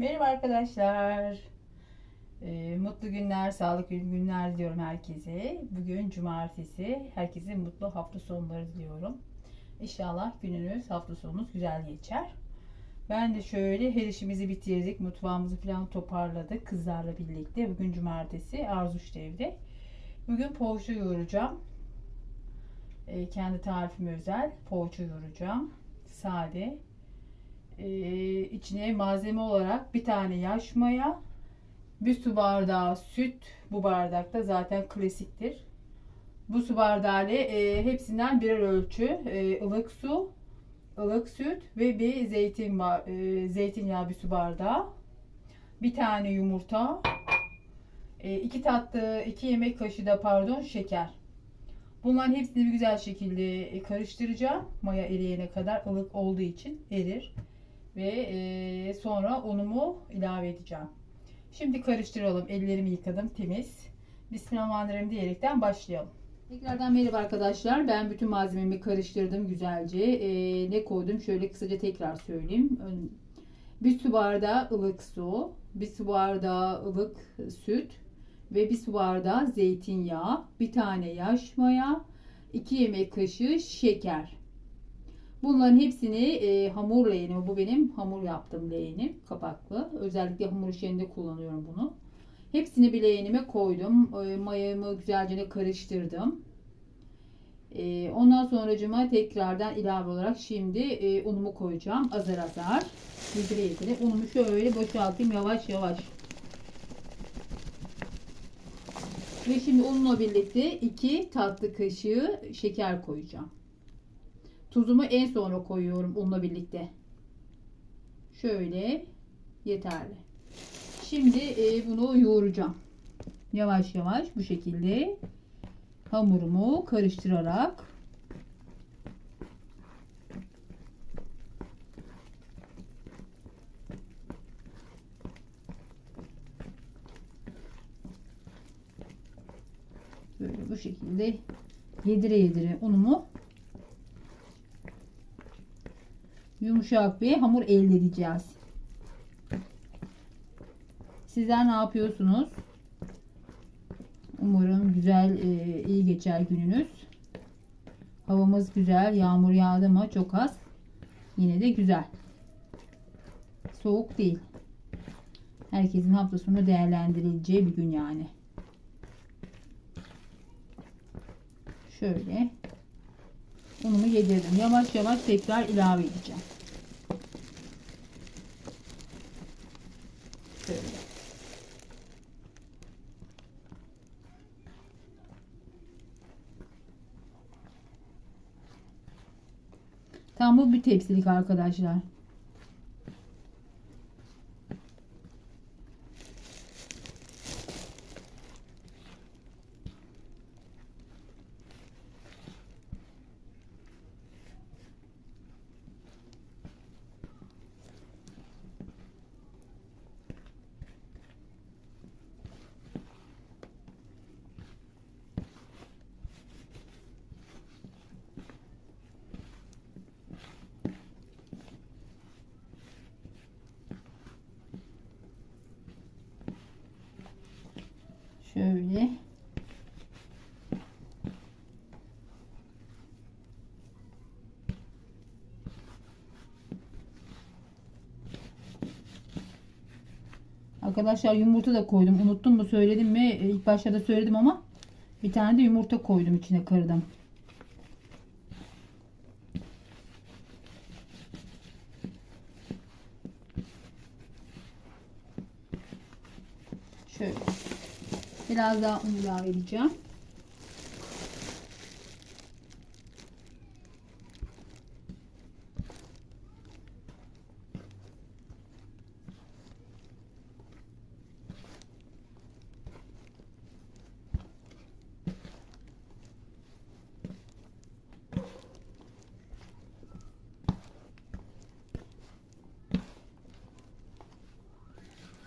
Merhaba arkadaşlar. Ee, mutlu günler, sağlıklı günler diliyorum herkese. Bugün cumartesi. Herkese mutlu hafta sonları diliyorum. İnşallah gününüz, hafta sonunuz güzel geçer. Ben de şöyle her işimizi bitirdik. Mutfağımızı falan toparladık kızlarla birlikte. Bugün cumartesi. Arzuş evde. Bugün poğaça yoğuracağım. Ee, kendi tarifime özel poğaça yoğuracağım. Sade. Ee, içine malzeme olarak bir tane yaş maya, bir su bardağı süt. Bu bardakta zaten klasiktir. Bu su bardağı ile e, hepsinden birer ölçü e, ılık su, ılık süt ve bir zeytin e, zeytinyağı bir su bardağı. Bir tane yumurta, e, iki tatlı, iki yemek kaşığı da pardon şeker. Bunların hepsini bir güzel şekilde e, karıştıracağım. Maya eriyene kadar ılık olduğu için erir. Ve e, sonra unumu ilave edeceğim. Şimdi karıştıralım. Ellerimi yıkadım temiz. Bismillahirrahmanirrahim diyerekten başlayalım. Tekrardan merhaba arkadaşlar. Ben bütün malzememi karıştırdım güzelce. E, ne koydum? Şöyle kısaca tekrar söyleyeyim. Bir su bardağı ılık su, bir su bardağı ılık süt ve bir su bardağı zeytinyağı, bir tane yaş maya, 2 yemek kaşığı şeker. Bunların hepsini e, hamur leğenime, bu benim hamur yaptığım leğenim, kapaklı. Özellikle hamur işlerinde kullanıyorum bunu. Hepsini bir leğenime koydum. E, mayamı güzelce karıştırdım. E, ondan sonracıma tekrardan ilave olarak şimdi e, unumu koyacağım. Azar azar. Yedire. Unumu şöyle boşaltayım yavaş yavaş. Ve şimdi unla birlikte 2 tatlı kaşığı şeker koyacağım. Tuzumu en sonra koyuyorum unla birlikte. Şöyle yeterli. Şimdi e, bunu yoğuracağım. Yavaş yavaş bu şekilde hamurumu karıştırarak böyle bu şekilde yedire yedire unumu yumuşak bir hamur elde edeceğiz. Sizler ne yapıyorsunuz? Umarım güzel, e, iyi geçer gününüz. Havamız güzel. Yağmur yağdı mı çok az. Yine de güzel. Soğuk değil. Herkesin hafta sonu değerlendirileceği bir gün yani. Şöyle unumu yedirdim. Yavaş yavaş tekrar ilave edeceğim. Şöyle. Tam bu bir tepsilik arkadaşlar. Şöyle. Arkadaşlar yumurta da koydum. Unuttum mu söyledim mi? E, İlk başta da söyledim ama bir tane de yumurta koydum içine kırdım. Şöyle. Biraz daha un ilave edeceğim.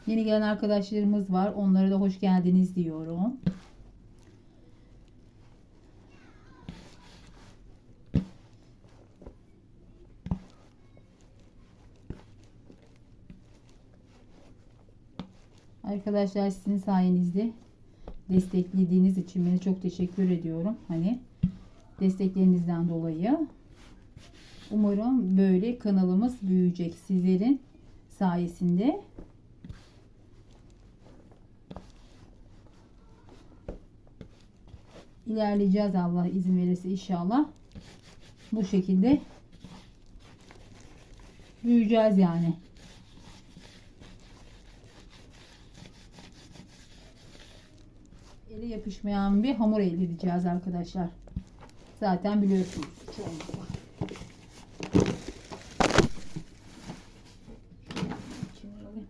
Yeni gelen arkadaşlarımız var. Onlara da hoş geldiniz diyorum. Arkadaşlar sizin sayenizde desteklediğiniz için beni çok teşekkür ediyorum. Hani desteklerinizden dolayı. Umarım böyle kanalımız büyüyecek sizlerin sayesinde. İlerleyeceğiz Allah izin verirse inşallah. Bu şekilde büyüyeceğiz yani. Ele yapışmayan bir hamur elde edeceğiz arkadaşlar. Zaten biliyorsunuz. çoğunlukla. İçine alayım.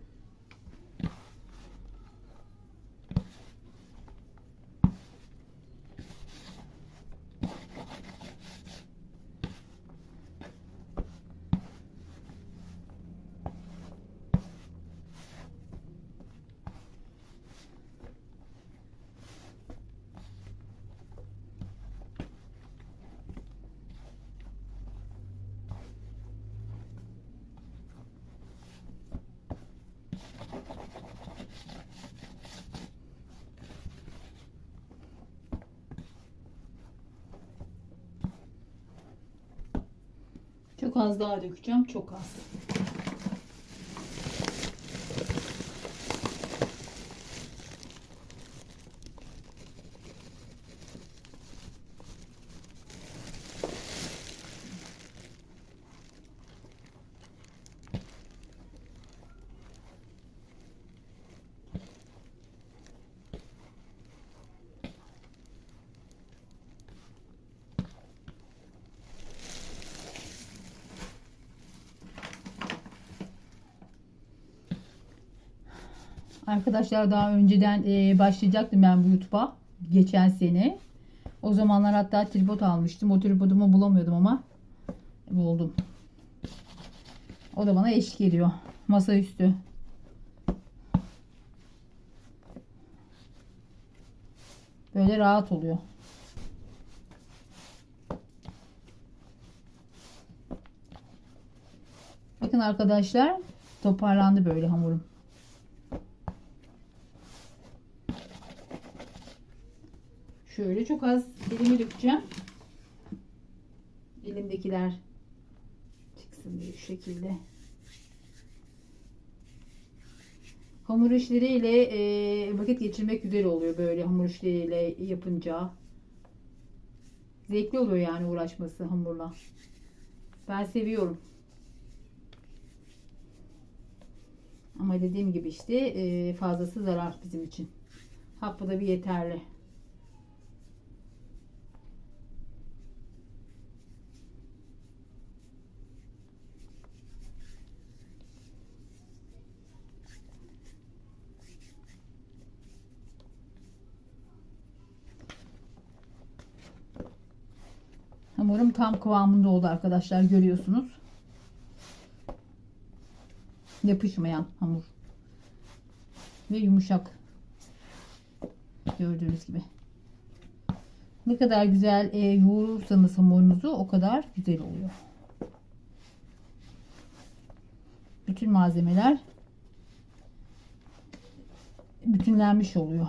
Çok az daha dökeceğim. Çok az. Arkadaşlar daha önceden e, başlayacaktım ben bu YouTube'a. Geçen sene. O zamanlar hatta tripod almıştım. O tripodumu bulamıyordum ama buldum. O da bana eşlik ediyor. Masaüstü. Böyle rahat oluyor. Bakın arkadaşlar toparlandı böyle hamurum. Şöyle çok az elimi dökeceğim. Elimdekiler çıksın diye şu şekilde. Hamur işleriyle e, vakit geçirmek güzel oluyor böyle hamur işleriyle yapınca. Zevkli oluyor yani uğraşması hamurla. Ben seviyorum. Ama dediğim gibi işte e, fazlası zarar bizim için. Hapı da bir yeterli. Hamurum tam kıvamında oldu arkadaşlar görüyorsunuz. Yapışmayan hamur. Ve yumuşak. Gördüğünüz gibi. Ne kadar güzel e, yoğurursanız hamurunuzu o kadar güzel oluyor. Bütün malzemeler bütünlenmiş oluyor.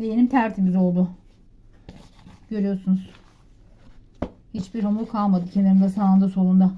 Leğenim tertemiz oldu. Görüyorsunuz. Hiçbir hamur kalmadı kenarında sağında solunda.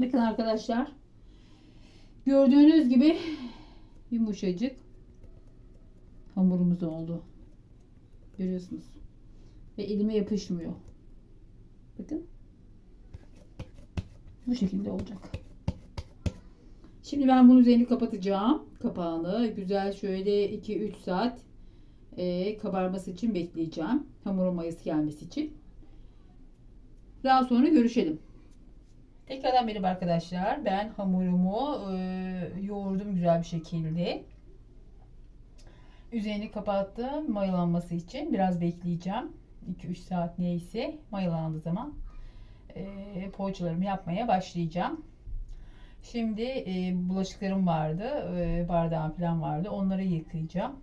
Bakın arkadaşlar. Gördüğünüz gibi yumuşacık hamurumuz oldu. Görüyorsunuz. Ve elime yapışmıyor. Bakın. Bu şekilde olacak. Şimdi ben bunun üzerini kapatacağım. Kapağını güzel şöyle 2-3 saat e, kabarması için bekleyeceğim. Hamurun mayası gelmesi için. Daha sonra görüşelim. Tekrardan merhaba arkadaşlar. Ben hamurumu e, yoğurdum güzel bir şekilde. Üzerini kapattım mayalanması için. Biraz bekleyeceğim. 2-3 saat neyse mayalandığı zaman e, poğaçalarımı yapmaya başlayacağım. Şimdi e, bulaşıklarım vardı. E, bardağım falan vardı. Onları yıkayacağım.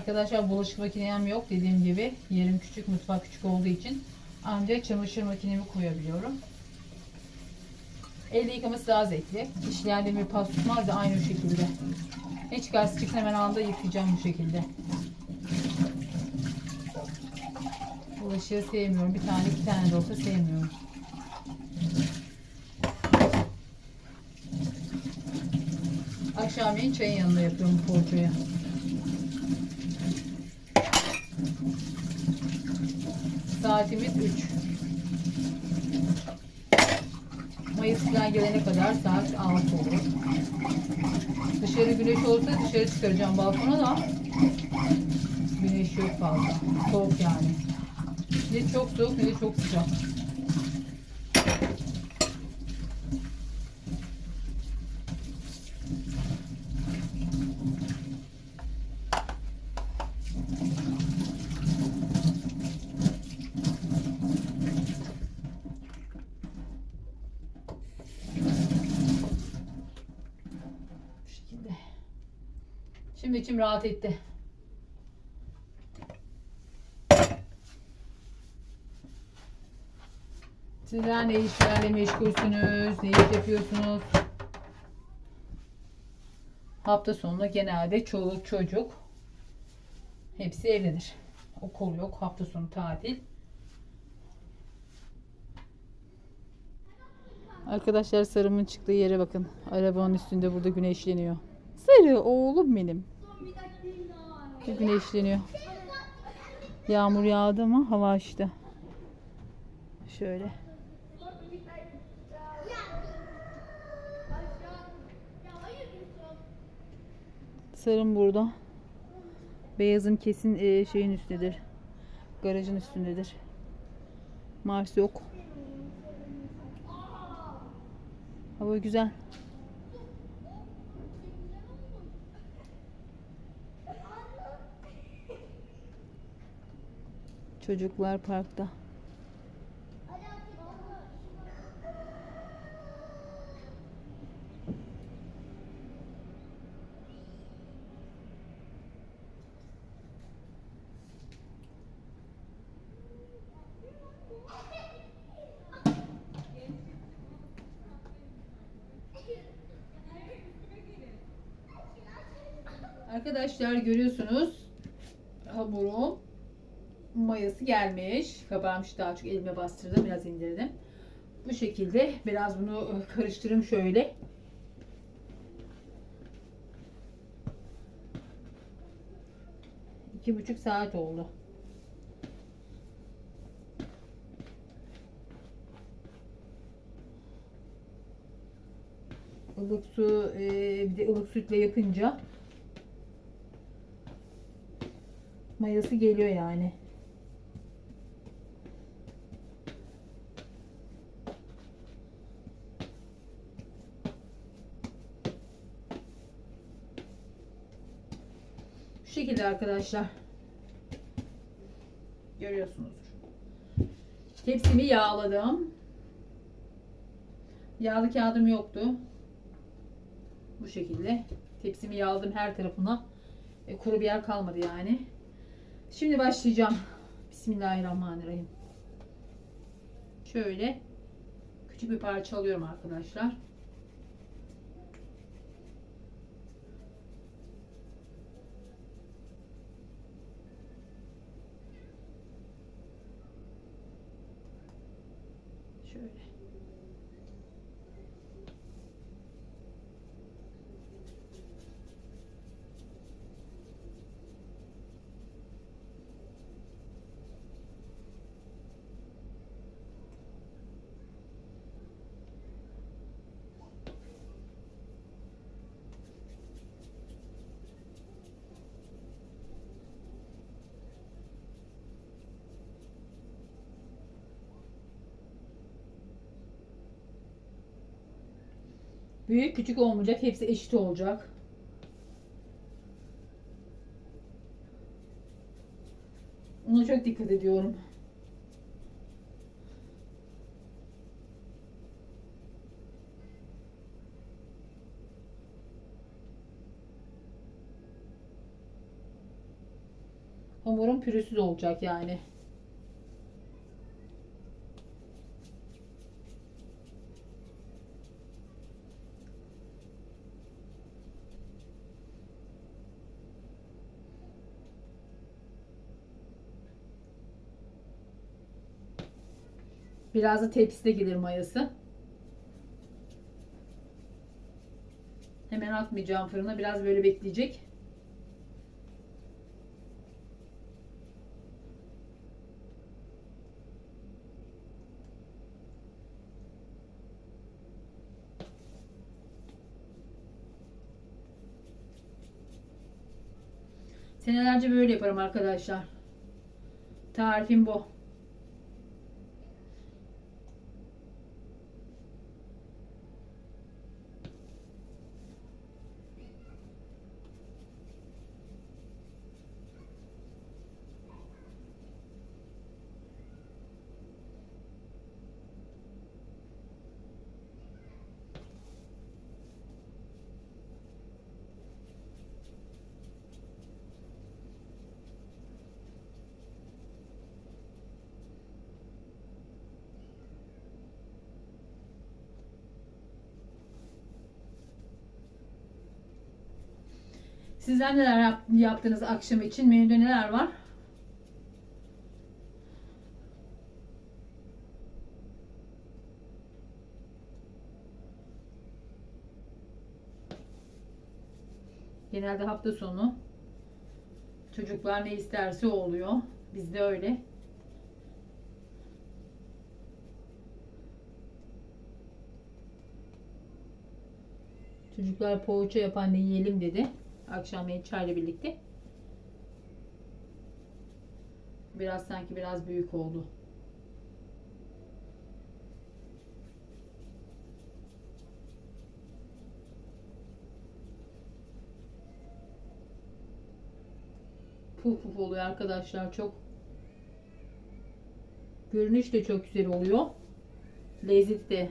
Arkadaşlar bulaşık makinem yok. Dediğim gibi yerim küçük, mutfak küçük olduğu için ancak çamaşır makinemi koyabiliyorum. Elle yıkaması daha zevkli. İşleyen demir pas tutmaz da aynı şekilde. Ne çıkarsa çıksın hemen anda yıkayacağım bu şekilde. Bulaşığı sevmiyorum. Bir tane iki tane de olsa sevmiyorum. Akşamleyin çayın yanında yapıyorum poğaçayı. Saatimiz 3. Mayıs falan gelene kadar saat 6 olur. Dışarı güneş olsa dışarı çıkaracağım balkona da güneş yok fazla. Soğuk yani. Ne çok soğuk ne de çok sıcak. Şekilde. Şimdi içim rahat etti. Sizler ne işlerle meşgulsünüz? Ne iş yapıyorsunuz? Hafta sonunda genelde çoluk çocuk hepsi evdedir. Okul yok, hafta sonu tatil. Arkadaşlar sarımın çıktığı yere bakın. Arabanın üstünde burada güneşleniyor. Sarı oğlum benim. Bu güneşleniyor. Yağmur yağdı ama hava açtı. Şöyle. Sarım burada. Beyazım kesin e, şeyin üstündedir. Garajın üstündedir. Mars yok. Hava güzel. Çocuklar parkta. Arkadaşlar görüyorsunuz hamurum mayası gelmiş. Kabarmış daha çok elime bastırdım. Biraz indirdim. Bu şekilde biraz bunu e, karıştırayım şöyle. İki buçuk saat oldu. ılık su e, bir de ılık sütle yapınca mayası geliyor yani. arkadaşlar. Görüyorsunuzdur. Tepsimi yağladım. Yağlı kağıdım yoktu. Bu şekilde. Tepsimi yağladım her tarafına. E, kuru bir yer kalmadı yani. Şimdi başlayacağım. Bismillahirrahmanirrahim. Şöyle küçük bir parça alıyorum arkadaşlar. Şöyle. Büyük küçük olmayacak. Hepsi eşit olacak. Ona çok dikkat ediyorum. Hamurum pürüzsüz olacak yani. Biraz da tepside gelir mayası. Hemen atmayacağım fırına. Biraz böyle bekleyecek. Senelerce böyle yaparım arkadaşlar. Tarifim bu. Sizler neler yap- yaptınız akşam için? Menüde neler var? Genelde hafta sonu çocuklar ne isterse oluyor. Bizde öyle. Çocuklar poğaça yap anne yiyelim dedi. Akşam çayla birlikte. Biraz sanki biraz büyük oldu. Puf puf oluyor arkadaşlar çok. Görünüş de çok güzel oluyor. Lezzet de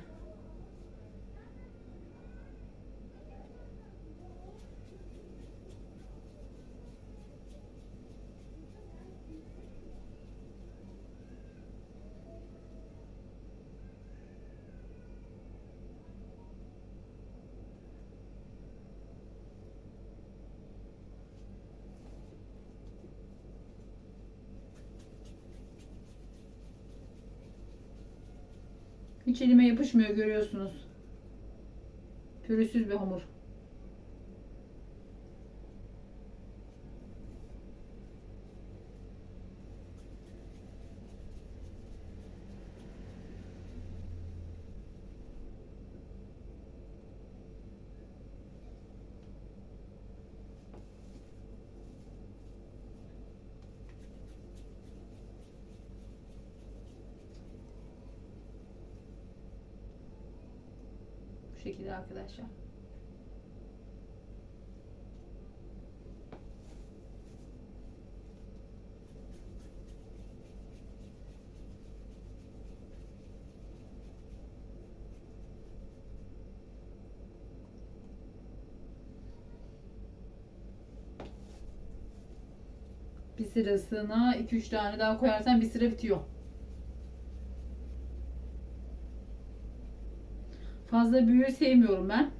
Hiç yapışmıyor görüyorsunuz. Pürüzsüz bir hamur. şekilde arkadaşlar. Bir sırasına 2-3 tane daha koyarsan bir sıra bitiyor. Fazla büyüğü sevmiyorum ben.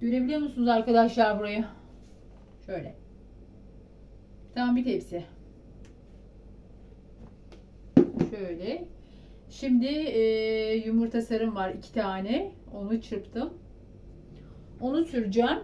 Görebiliyor musunuz arkadaşlar burayı? Şöyle. Tam bir tepsi. Şöyle. Şimdi e, yumurta sarım var iki tane. Onu çırptım. Onu süreceğim.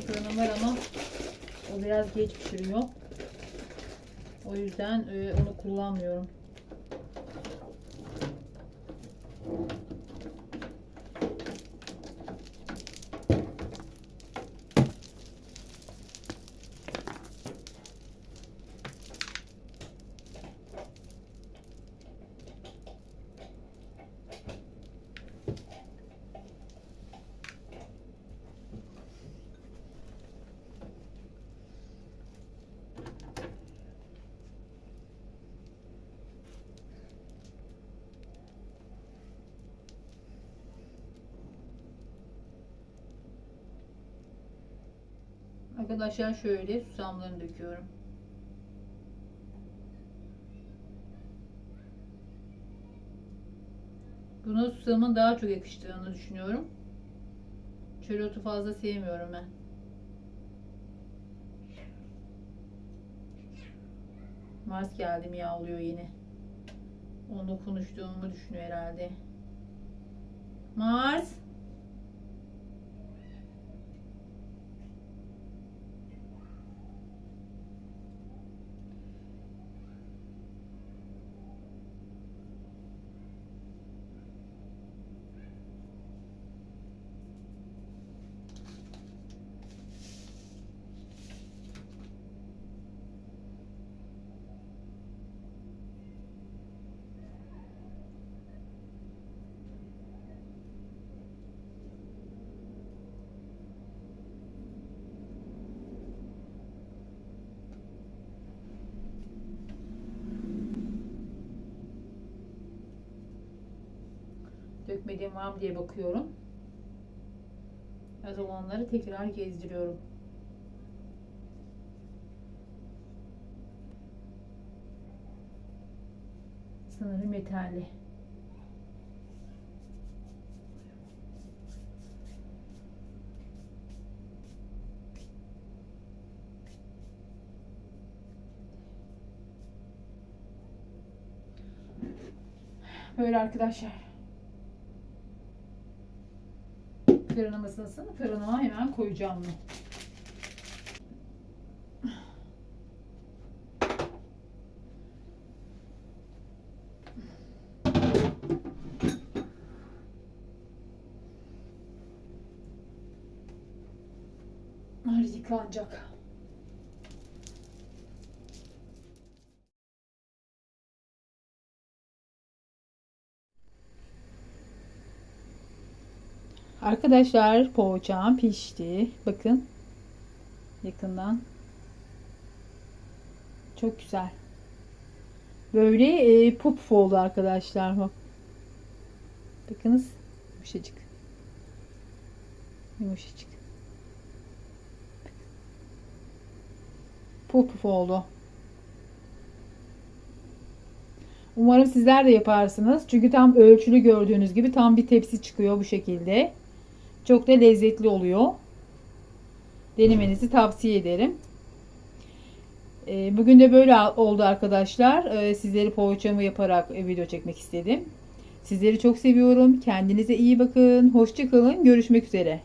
Fırınım var ama o biraz geç pişiriyor. O yüzden e, onu kullanmıyorum. Arkadaşlar şöyle susamlarını döküyorum. Buna susamın daha çok yakıştığını düşünüyorum. Çörotu fazla sevmiyorum ben. Mars geldi miyavlıyor yine. Onunla konuştuğumu düşünüyor herhalde. Mars. Çekmediğim var mı diye bakıyorum. Az olanları tekrar gezdiriyorum. Sanırım yeterli. Böyle arkadaşlar. Fırınım ısınsın. Fırınıma hemen koyacağım bunu. Yıkanacak. Arkadaşlar poğaçam pişti. Bakın. Yakından. Çok güzel. Böyle e, puf oldu arkadaşlar. Bak. Bakınız. Yumuşacık. Yumuşacık. Puf oldu. Umarım sizler de yaparsınız. Çünkü tam ölçülü gördüğünüz gibi tam bir tepsi çıkıyor bu şekilde. Çok da lezzetli oluyor. Denemenizi tavsiye ederim. Ee, Bugün de böyle oldu arkadaşlar. Ee, Sizleri poğaçamı yaparak e, video çekmek istedim. Sizleri çok seviyorum. Kendinize iyi bakın. Hoşçakalın. Görüşmek üzere.